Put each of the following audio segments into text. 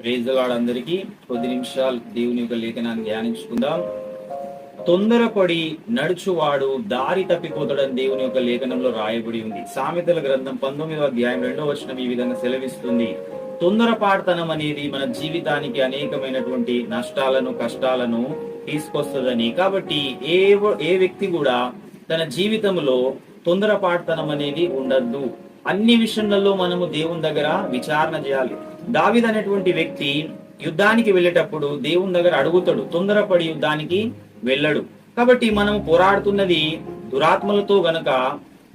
Praise అందరికీ. కొద్ది నిమిషాలు దేవుని యొక్క లేఖనాన్ని ధ్యానించుకుందాం. తొందరపడి నడుచువాడు దారి తప్పిపోతాడని దేవుని యొక్క లేఖనంలో రాయబడి ఉంది. సామెతల గ్రంథం పంతొమ్మిదవ అధ్యాయం రెండవ వచనం ఈ విధంగా సెలవిస్తుంది. తొందరపాటుతనం అనేది మన జీవితానికి అనేకమైనటువంటి నష్టాలను కష్టాలను తీసుకొస్తుందని. కాబట్టి ఏ ఏ వ్యక్తి కూడా తన జీవితంలో తొందరపాటుతనం అనేది ఉండద్దు. అన్ని విషయంలో మనము దేవుని దగ్గర విచారణ చేయాలి. దావిద్ అనేటువంటి వ్యక్తి యుద్ధానికి వెళ్ళేటప్పుడు దేవుని దగ్గర అడుగుతాడు తొందరపడి యుద్ధానికి వెళ్ళడు. కాబట్టి మనం పోరాడుతున్నది దురాత్మలతో గనక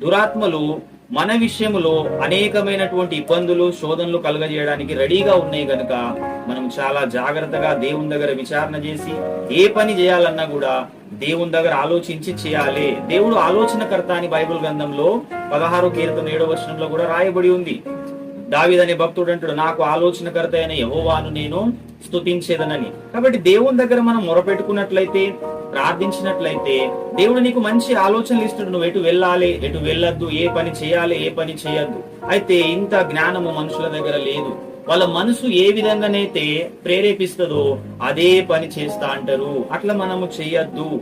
దురాత్మలు మన విషయంలో అనేకమైనటువంటి ఇబ్బందులు శోధనలు కలగజేయడానికి రెడీగా ఉన్నాయి గనక మనం చాలా జాగ్రత్తగా దేవుని దగ్గర విచారణ చేసి ఏ పని చేయాలన్నా కూడా దేవుని దగ్గర ఆలోచించి చేయాలి. దేవుడు ఆలోచనకర్త అని బైబిల్ గ్రంథంలో పదహారు కీర్తన ఏడవ వర్షంలో కూడా రాయబడి ఉంది. దావిదనే భక్తుడు అంటాడు నాకు ఆలోచనకర్త అయిన యహోవాను నేను స్తుతించేదనని. కాబట్టి దేవుని దగ్గర మనం మొరపెట్టుకున్నట్లయితే ప్రార్థించినట్లయితే దేవుడు నీకు మంచి ఆలోచనలు ఇస్తాడు నువ్వు ఎటు వెళ్ళాలి ఎటు వెళ్ళొద్దు ఏ పని చేయాలి ఏ పని చేయొద్దు. అయితే ఇంత జ్ఞానము మనుషుల దగ్గర లేదు. వాళ్ళ మనసు ఏ విధంగానైతే ప్రేరేపిస్తుందో అదే పని చేస్తా అంటారు. అట్లా మనము చేయొద్దు.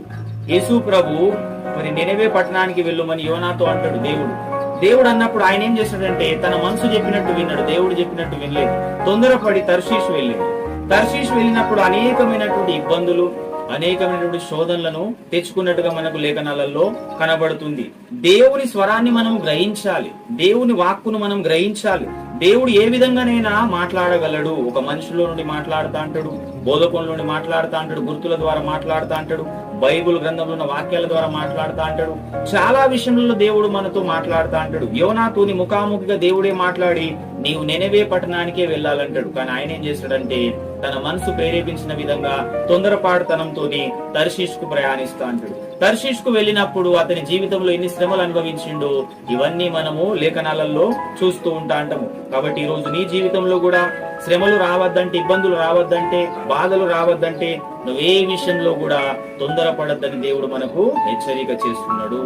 యేసు ప్రభు మరి నెనవే పట్టణానికి వెళ్ళమని యోనాతో అంటాడు దేవుడు. దేవుడు అన్నప్పుడు ఆయన ఏం చేశాడంటే తన మనసు చెప్పినట్టు విన్నాడు దేవుడు చెప్పినట్టు వినలేదు. తొందరపడి తర్శీషు వెళ్ళింది తర్శీషు వెళ్ళినప్పుడు అనేకమైనటువంటి ఇబ్బందులు అనేకమైనటువంటి శోధనలను తెచ్చుకున్నట్టుగా మనకు లేఖనాలలో కనబడుతుంది. దేవుని స్వరాన్ని మనం గ్రహించాలి. దేవుని వాక్కును మనం గ్రహించాలి. దేవుడు ఏ విధంగానైనా మాట్లాడగలడు. ఒక మనుషుల నుండి మాట్లాడుతా అంటాడు బోధకుల నుండి మాట్లాడుతా అంటాడు గుర్తుల ద్వారా మాట్లాడుతా అంటాడు. బైబుల్ గ్రంథంలో ఉన్న వాక్యాల ద్వారా మాట్లాడుతా అంటాడు. చాలా విషయంలో దేవుడు మనతో మాట్లాడుతా అంటాడు. యోనాతోని ముఖాముఖిగా దేవుడే మాట్లాడి నీవు నెనవే పట్టణానికే వెళ్ళాలంటాడు. కానీ ఆయన ఏం చేస్తాడంటే తన మనసు ప్రేరేపించిన విధంగా తొందరపాటుతనంతో తర్శీష్కు ప్రయాణిస్తా అంటాడు. తర్శీష్కు వెళ్ళినప్పుడు అతని జీవితంలో ఎన్ని శ్రమలు అనుభవించిండో ఇవన్నీ మనము లేఖనాలలో చూస్తూ ఉంటా అంటాము. కాబట్టి ఈ రోజు నీ జీవితంలో కూడా శ్రమలు రావద్దంటే ఇబ్బందులు రావద్దంటే బాధలు రావద్దంటే నువ్వే విషయంలో కూడా తొందరపడద్దని దేవుడు మనకు హెచ్చరిక చేస్తున్నాడు.